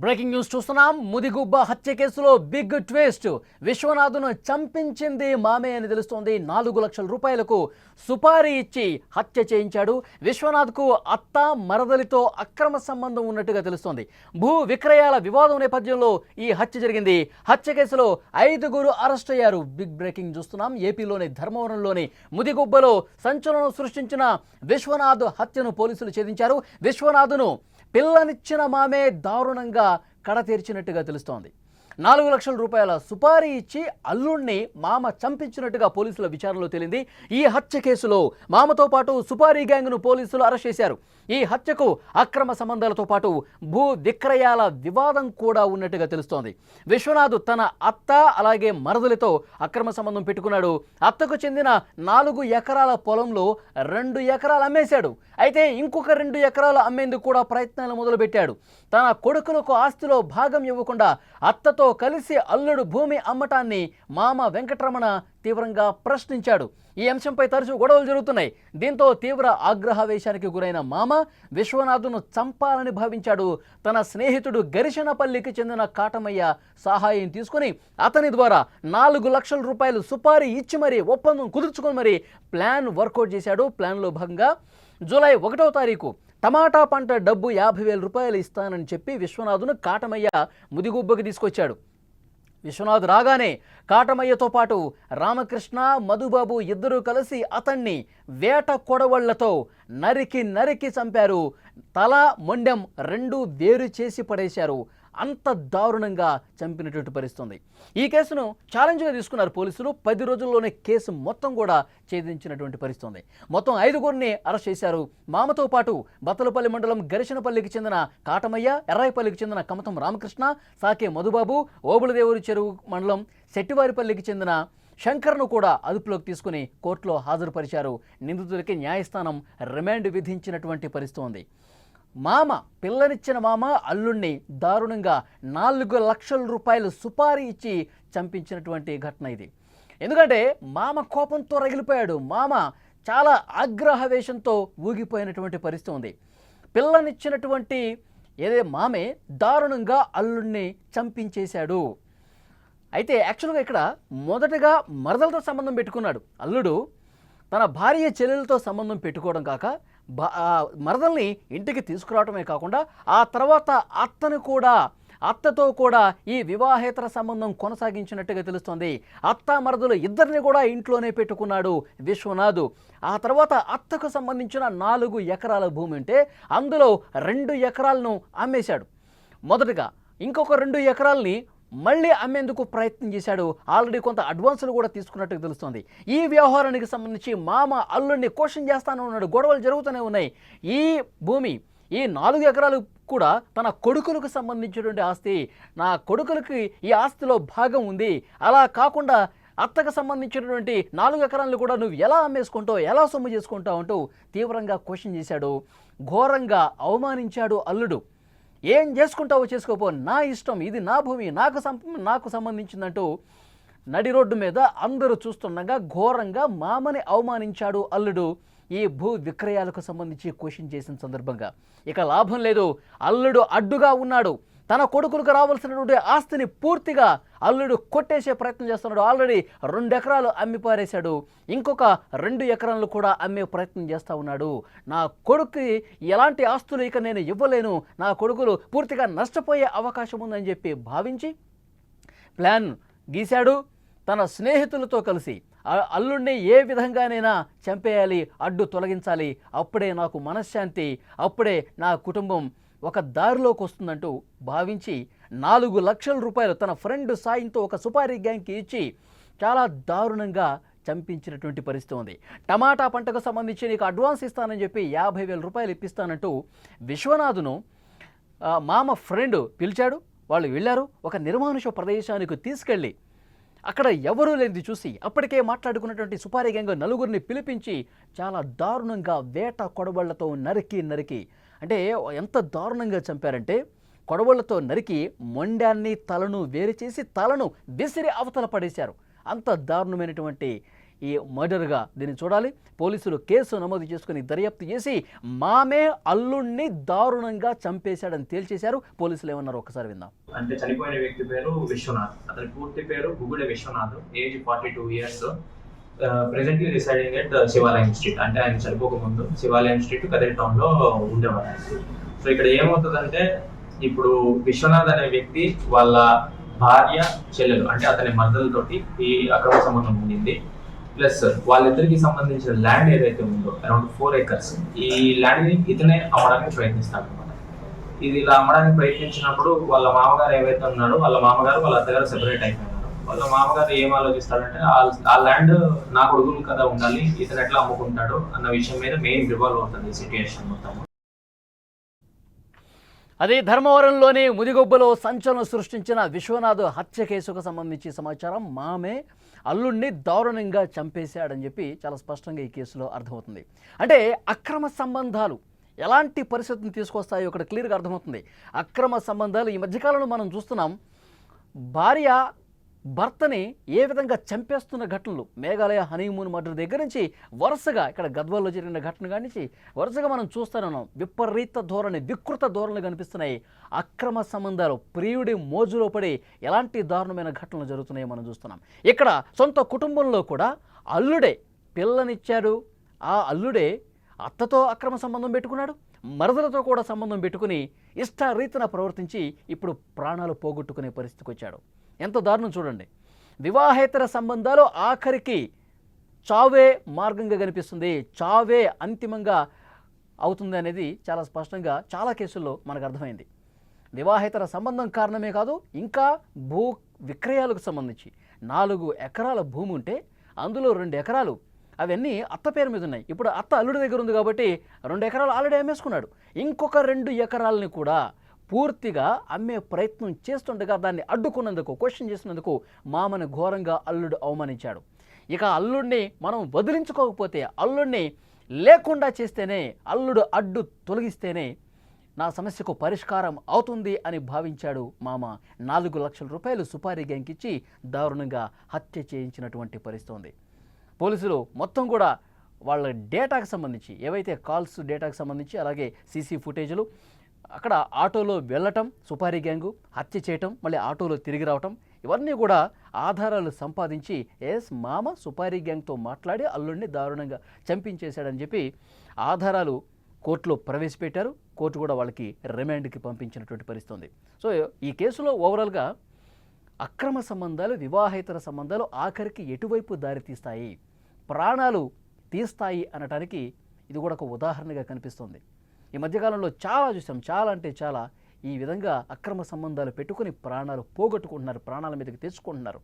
Breaking news చూస్తున్నాం. ముదిగుబ్బ హత్య కేసులో బిగ్ ట్విస్ట్. విశ్వనాథ్ను చంపించింది మామే అని తెలుస్తోంది. నాలుగు లక్షల రూపాయలకు సుపారీ ఇచ్చి హత్య చేయించాడు. విశ్వనాథ్కు అత్త మరదలితో అక్రమ సంబంధం ఉన్నట్టుగా తెలుస్తోంది. భూ విక్రయాల వివాదం నేపథ్యంలో ఈ హత్య జరిగింది. హత్య కేసులో ఐదుగురు అరెస్ట్ అయ్యారు. బిగ్ బ్రేకింగ్ చూస్తున్నాం. ఏపీలోని ధర్మవరంలోని ముదిగుబ్బలో సంచలనం సృష్టించిన విశ్వనాథ్ హత్యను పోలీసులు ఛేదించారు. విశ్వనాథ్ను పిల్లనిచ్చిన మామే దారుణంగా కడ తీర్చినట్టుగా తెలుస్తోంది. నాలుగు లక్షల రూపాయల సుపారీ ఇచ్చి అల్లుణ్ణి మామ చంపించినట్టుగా పోలీసుల విచారణలో తేలింది. ఈ హత్య కేసులో మామతో పాటు సుపారీ గ్యాంగ్ను పోలీసులు అరెస్ట్ చేశారు. ఈ హత్యకు అక్రమ సంబంధాలతో పాటు భూ విక్రయాల వివాదం కూడా ఉన్నట్టుగా తెలుస్తోంది. విశ్వనాథ్ తన అత్త అలాగే మరదలితో అక్రమ సంబంధం పెట్టుకున్నాడు. అత్తకు చెందిన నాలుగు ఎకరాల పొలంలో రెండు ఎకరాలు అమ్మేశాడు. అయితే ఇంకొక రెండు ఎకరాలు అమ్మేందుకు కూడా ప్రయత్నాలు మొదలుపెట్టాడు. తన కొడుకులకు ఆస్తిలో భాగం ఇవ్వకుండా అత్తతో కలిసి అల్లుడు భూమి అమ్మటాన్ని మామ వెంకటరమణ తీవ్రంగా ప్రశ్నించాడు. ఈ అంశంపై తరచూ గొడవలు జరుగుతున్నాయి. దీంతో తీవ్ర ఆగ్రహవేశానికి గురైన మామ విశ్వనాథును చంపాలని భావించాడు. తన స్నేహితుడు గరిశనపల్లికి చెందిన కాటమయ్య సహాయం తీసుకుని అతని ద్వారా నాలుగు లక్షల రూపాయలు సుపారీ ఇచ్చి మరీ ఒప్పందం కుదుర్చుకొని మరీ ప్లాన్ వర్కౌట్ చేశాడు. ప్లాన్లో భాగంగా జూలై ఒకటో తారీఖు టమాటా పంట డబ్బు యాభై వేల రూపాయలు ఇస్తానని చెప్పి విశ్వనాథును కాటమయ్య ముదిగుబ్బకి తీసుకొచ్చాడు. విశ్వనాథ్ రాగానే కాటమయ్యతో పాటు రామకృష్ణ మధుబాబు ఇద్దరూ కలిసి అతన్ని వేట కొడవళ్ళతో నరికి నరికి చంపారు. తల మొండెం రెండు వేరు చేసి పడేశారు. అంత దారుణంగా చంపినటువంటి పరిస్థితుంది. ఈ కేసును ఛాలెంజ్గా తీసుకున్నారు పోలీసులు. పది రోజుల్లోనే కేసు మొత్తం కూడా ఛేదించినటువంటి పరిస్థితుంది. మొత్తం ఐదుగురిని అరెస్ట్ చేశారు. మామతో పాటు బత్తలపల్లి మండలం గరిశనపల్లికి చెందిన కాటమయ్య ఎర్రాయిపల్లికి చెందిన కమతం రామకృష్ణ సాకే మధుబాబు ఓబులదేవురి చెరువు మండలం శెట్టివారిపల్లికి చెందిన శంకర్ను కూడా అదుపులోకి తీసుకుని కోర్టులో హాజరుపరిచారు. నిందితులకి న్యాయస్థానం రిమాండ్ విధించినటువంటి పరిస్థితి ఉంది మామ పిల్లనిచ్చిన మామ అల్లుణ్ణి దారుణంగా నాలుగు లక్షల రూపాయలు సుపారీ ఇచ్చి చంపించినటువంటి ఘటన ఇది. ఎందుకంటే మామ కోపంతో రగిలిపోయాడు. మామ చాలా ఆగ్రహవేశంతో ఊగిపోయినటువంటి పరిస్థితి ఉంది. పిల్లనిచ్చినటువంటి ఏదే మామే దారుణంగా అల్లుణ్ణి చంపించేశాడు. అయితే యాక్చువల్గా ఇక్కడ మొదటగా మరదలతో సంబంధం పెట్టుకున్నాడు. అల్లుడు తన భార్య చెల్లెలతో సంబంధం పెట్టుకోవడం కాక మరదల్ని ఇంటికి తీసుకురావటమే కాకుండా ఆ తర్వాత అత్తను కూడా అత్తతో కూడా ఈ వివాహేతర సంబంధం కొనసాగించినట్టుగా తెలుస్తోంది. అత్త మరదలు ఇద్దరిని కూడా ఇంట్లోనే పెట్టుకున్నాడు విశ్వనాథ్. ఆ తర్వాత అత్తకు సంబంధించిన నాలుగు ఎకరాల భూమి ఉంటే అందులో రెండు ఎకరాలను అమ్మేశాడు. మొదటగా ఇంకొక రెండు ఎకరాలని మళ్ళీ అమ్మేందుకు ప్రయత్నం చేశాడు? ఆల్రెడీ కొంత అడ్వాన్సులు కూడా తీసుకున్నట్టు తెలుస్తోంది. ఈ వ్యవహారానికి సంబంధించి మామ అల్లుడిని క్వశ్చన్ చేస్తానే ఉన్నాడు గొడవలు జరుగుతూనే ఉన్నాయి. ఈ భూమి ఈ నాలుగు ఎకరాలు కూడా తన కొడుకులకు సంబంధించినటువంటి ఆస్తి. నా కొడుకులకి ఈ ఆస్తిలో భాగం ఉంది. అలా కాకుండా అత్తకు సంబంధించినటువంటి నాలుగు ఎకరాలను కూడా నువ్వు ఎలా అమ్మేసుకుంటావు? ఎలా సొమ్ము చేసుకుంటావు? అంటూ తీవ్రంగా క్వశ్చన్ చేశాడు. ఘోరంగా అవమానించాడు అల్లుడు. ఏం చేసుకుంటావో చేసుకోపో నా ఇష్టం ఇది నా భూమి నాకు సం నాకు సంబంధించిందంటూ నడి రోడ్డు మీద అందరూ చూస్తుండగా ఘోరంగా మామని అవమానించాడు అల్లుడు. ఈ భూ విక్రయాలకు సంబంధించి క్వశ్చన్ చేసిన సందర్భంగా. ఇక లాభం లేదు. అల్లుడు అడ్డుగా ఉన్నాడు. తన కొడుకులకు రావాల్సినటువంటి ఆస్తిని పూర్తిగా అల్లుడు కొట్టేసే ప్రయత్నం చేస్తున్నాడు. ఆల్రెడీ రెండు ఎకరాలు అమ్మి పారేశాడు. ఇంకొక రెండు ఎకరాలు కూడా అమ్మే ప్రయత్నం చేస్తూ ఉన్నాడు. నా కొడుకు ఎలాంటి ఆస్తులు ఇక నేను ఇవ్వలేను. నా కొడుకులు పూర్తిగా నష్టపోయే అవకాశం ఉందని చెప్పి భావించి ప్లాన్ గీశాడు. తన స్నేహితులతో కలిసి ఆ అల్లుడిని ఏ విధంగానైనా చంపేయాలి అడ్డు తొలగించాలి. అప్పుడే నాకు మనశ్శాంతి అప్పుడే నా కుటుంబం ఒక దారిలోకి వస్తుందంటూ భావించి నాలుగు లక్షల రూపాయలు తన ఫ్రెండ్ సాయంతో ఒక సుపారీ గ్యాంగ్కి ఇచ్చి చాలా దారుణంగా చంపించినటువంటి పరిస్థితి ఉంది. టమాటా పంటకు సంబంధించి నీకు అడ్వాన్స్ ఇస్తానని చెప్పి యాభై వేల రూపాయలు ఇప్పిస్తానంటూ విశ్వనాథును మామ ఫ్రెండ్ పిలిచాడు. వాళ్ళు వెళ్ళారు. ఒక నిర్మానుష ప్రదేశానికి తీసుకెళ్ళి అక్కడ ఎవరూ లేనిది చూసి అప్పటికే మాట్లాడుకున్నటువంటి సుపారీ గ్యాంగ్ నలుగురిని పిలిపించి చాలా దారుణంగా వేట కొడబళ్ళతో నరికి నరికి అంటే ఎంత దారుణంగా చంపారంటే కొడవళ్ళతో నరికి మొండాన్ని తలను వేరు చేసి తలను విసిరి అవతల పడేశారు. అంత దారుణమైనటువంటి ఈ మర్డర్గా దీన్ని చూడాలి. పోలీసులు కేసు నమోదు చేసుకుని దర్యాప్తు చేసి మామే అల్లుణ్ణి దారుణంగా చంపేశాడని తేల్చేశారు. పోలీసులు ఏమన్నారు ఒకసారి విందాం. అంటే చనిపోయిన వ్యక్తి పేరు విశ్వనాథ్. అతని పూర్తి పేరు Gugude Viswanath age forty two years. Presently residing at Shivalayam street అంటే ఆయన చనిపోక ముందు శివాలయం స్ట్రీట్ కదిరి టౌన్లో ఉండేవారు సో ఇక్కడ ఏమవుతుందంటే ఇప్పుడు విశ్వనాథ్ అనే వ్యక్తి వాళ్ళ భార్య చెల్లెలు అంటే అతని మద్దతుతోటి ఈ అక్రమ సంబంధం ఉండింది. ప్లస్ వాళ్ళిద్దరికి సంబంధించిన ల్యాండ్ ఏదైతే ఉందో అరౌండ్ ఫోర్ ఏకర్స్ ఈ ల్యాండ్ని ఇతనే అమ్మడానికి ప్రయత్నిస్తాడు అనమాట ఇది ఇలా అమ్మడానికి ప్రయత్నించినప్పుడు వాళ్ళ మామగారు ఏవైతే ఉన్నాడో వాళ్ళ మామగారు వాళ్ళ అత్తగారు సెపరేట్ అయిపోయారు. వాళ్ళ మామగారు ఏం ఆలోచిస్తాడంటే ఆ- ల్యాండ్ నా కొడుకులు కదా ఉండాలి ఇతను ఎట్లా అమ్ముకుంటాడు అన్న విషయం మీద మెయిన్ రివాల్వ్ అవుతుంది సిచ్యుయేషన్ మొత్తం అదే ధర్మవరంలోని ముదిగొబ్బలో సంచలనం సృష్టించిన విశ్వనాథ్ హత్య కేసుకు సంబంధించి సమాచారం మామే. అల్లుణ్ణి దారుణంగా చంపేశాడని చెప్పి చాలా స్పష్టంగా ఈ కేసులో అర్థమవుతుంది. అంటే అక్రమ సంబంధాలు ఎలాంటి పరిస్థితిని తీసుకొస్తాయో ఇక్కడ క్లియర్గా అర్థమవుతుంది. అక్రమ సంబంధాలు ఈ మధ్యకాలంలో మనం చూస్తున్నాం. భార్య భర్తని ఏ విధంగా చంపేస్తున్న ఘటనలు? మేఘాలయ హనీమూన్ మర్డర్ దగ్గర నుంచి వరుసగా ఇక్కడ గద్వాల్లో జరిగిన ఘటన కానించి వరుసగా మనం చూస్తూనే విపరీత ధోరణి వికృత ధోరణి కనిపిస్తున్నాయి. అక్రమ సంబంధాలు ప్రియుడి మోజులో పడి ఎలాంటి దారుణమైన ఘటనలు జరుగుతున్నాయో మనం చూస్తున్నాం. ఇక్కడ సొంత కుటుంబంలో కూడా అల్లుడే పిల్లనిచ్చాడు. ఆ అల్లుడే అత్తతో అక్రమ సంబంధం పెట్టుకున్నాడు. మరదలతో కూడా సంబంధం పెట్టుకుని ఇష్టారీతన ప్రవర్తించి ఇప్పుడు ప్రాణాలు పోగొట్టుకునే పరిస్థితికి వచ్చాడు. ఎంత దారుణం చూడండి. వివాహేతర సంబంధాలు ఆఖరికి చావే మార్గంగా కనిపిస్తుంది. చావే అంతిమంగా అవుతుంది అనేది చాలా స్పష్టంగా చాలా కేసుల్లో మనకు అర్థమైంది. వివాహేతర సంబంధం కారణమే కాదు ఇంకా భూ విక్రయాలకు సంబంధించి నాలుగు ఎకరాల భూమి ఉంటే అందులో రెండు ఎకరాలు అవన్నీ అత్త పేరు మీద ఉన్నాయి. ఇప్పుడు అత్త అల్లుడి దగ్గర ఉంది కాబట్టి రెండు ఎకరాలు ఆల్రెడీ అమ్మేసుకున్నాడు. ఇంకొక రెండు ఎకరాలని కూడా పూర్తిగా అమ్మే ప్రయత్నం చేస్తుండగా దాన్ని అడ్డుకున్నందుకు క్వశ్చన్ చేసినందుకు మామని ఘోరంగా అల్లుడు అవమానించాడు. ఇక అల్లుడిని మనం వదిలించుకోకపోతే అల్లుడిని లేకుండా చేస్తేనే అల్లుడు అడ్డు తొలగిస్తేనే నా సమస్యకు పరిష్కారం అవుతుంది అని భావించాడు మామ. నాలుగు లక్షల రూపాయలు సుపారీ గ్యాంగ్ ఇచ్చి దారుణంగా హత్య చేయించినటువంటి పరిస్థితి ఉంది. పోలీసులు మొత్తం కూడా వాళ్ళ డేటాకు సంబంధించి ఏవైతే కాల్స్ డేటాకు సంబంధించి అలాగే సీసీ ఫుటేజ్లు అక్కడ ఆటోలో వెళ్ళటం సుపారీ గ్యాంగు హత్య చేయటం మళ్ళీ ఆటోలో తిరిగి రావటం ఇవన్నీ కూడా ఆధారాలు సంపాదించి ఎస్ మామ సుపారీ గ్యాంగ్తో మాట్లాడి అల్లుడిని దారుణంగా చంపించేశాడని చెప్పి ఆధారాలు కోర్టులో ప్రవేశపెట్టారు. కోర్టు కూడా వాళ్ళకి రిమాండ్కి పంపించినటువంటి పరిస్థితి ఉంది సో ఈ కేసులో ఓవరాల్గా అక్రమ సంబంధాలు వివాహేతర సంబంధాలు ఆఖరికి ఎటువైపు దారి తీస్తాయి? ప్రాణాలు తీస్తాయి అనటానికి ఇది కూడా ఒక ఉదాహరణగా కనిపిస్తుంది. ఈ మధ్యకాలంలో చాలా చూసాం. చాలా అంటే చాలా ఈ విధంగా అక్రమ సంబంధాలు పెట్టుకుని ప్రాణాలు పోగొట్టుకుంటున్నారు ప్రాణాల మీదకి తెచ్చుకుంటున్నారు.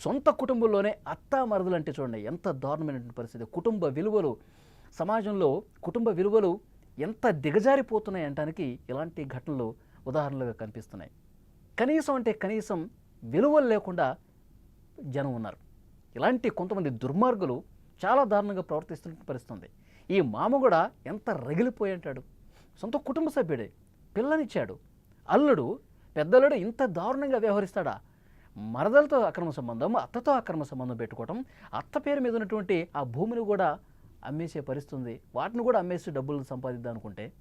సొంత కుటుంబంలోనే అత్తా మరదలు అంటే చూడండి ఎంత దారుణమైనటువంటి పరిస్థితి. కుటుంబ విలువలు సమాజంలో కుటుంబ విలువలు ఎంత దిగజారిపోతున్నాయి అంటానికి ఇలాంటి ఘటనలు ఉదాహరణలుగా కనిపిస్తున్నాయి. కనీసం అంటే కనీసం విలువలు లేకుండా జనం ఉన్నారు. ఇలాంటి కొంతమంది దుర్మార్గులు చాలా దారుణంగా ప్రవర్తిస్తున్న పరిస్థితుంది ఈ మామ కూడా ఎంత రగిలిపోయి అంటాడు సొంత కుటుంబ సభ్యుడే పిల్లనిచ్చాడు. అల్లుడు పెద్దలుడు ఇంత దారుణంగా వ్యవహరిస్తాడా? మరదలతో అక్రమ సంబంధం అత్తతో అక్రమ సంబంధం పెట్టుకోవటం అత్త పేరు మీద ఉన్నటువంటి ఆ భూమిని కూడా అమ్మేసే పరిస్థితుంది. వాటిని కూడా అమ్మేసి డబ్బులు సంపాదిద్దాం అనుకుంటే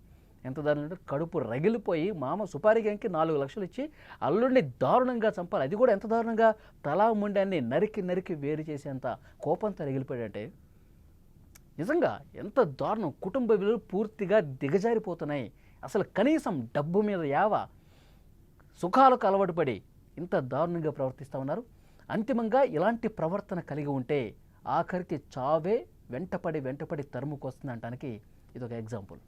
ఎంత దారుణం కడుపు రగిలిపోయి మామ సుపారీ గ్యాంగ్కి నాలుగు లక్షలు ఇచ్చి అల్లుడిని దారుణంగా చంపాలి. అది కూడా ఎంత దారుణంగా? తలా ముండాన్ని నరికి నరికి వేరు చేసేంత కోపంతో రగిలిపోయాడంటే నిజంగా ఎంత దారుణం. కుటుంబ విలువలు పూర్తిగా దిగజారిపోతున్నాయి. అసలు కనీసం డబ్బు మీద యావ సుఖాలకు అలవాటు పడి ఇంత దారుణంగా ప్రవర్తిస్తూ ఉన్నారు. అంతిమంగా ఇలాంటి ప్రవర్తన కలిగి ఉంటే ఆఖరికి చావే వెంటపడి వెంటపడి తరుముకొస్తుంది అంటానికి ఇదొక ఎగ్జాంపుల్.